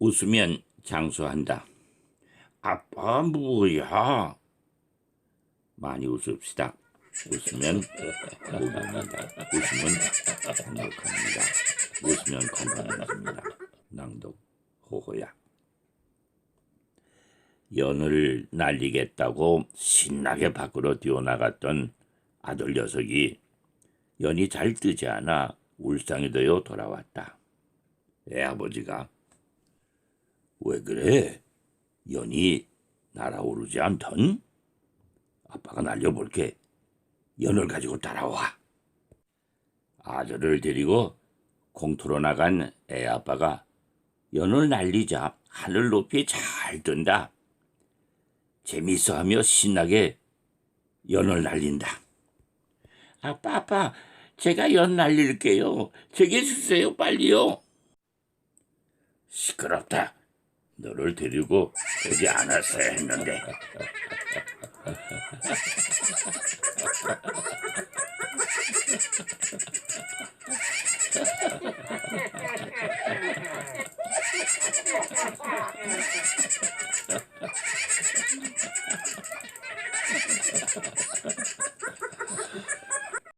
웃으면 장수한다. 아빠 뭐야? 많이 웃읍시다. 웃으면 복입니다. 웃으면 행복합니다. 웃으면 건강해집니다. 낭독 호호야. 연을 날리겠다고 신나게 밖으로 뛰어나갔던 아들 녀석이 연이 잘 뜨지 않아 울상이 되어 돌아왔다. 애 아버지가 왜 그래? 연이 날아오르지 않던? 아빠가 날려볼게. 연을 가지고 따라와. 아들을 데리고 공터로 나간 애 아빠가 연을 날리자 하늘 높이 잘 뜬다. 재미있어 하며 신나게 연을 날린다. 아빠, 아빠, 제가 연 날릴게요. 제게 주세요, 빨리요. 시끄럽다. 너를 데리고 오지 않았어야 했는데.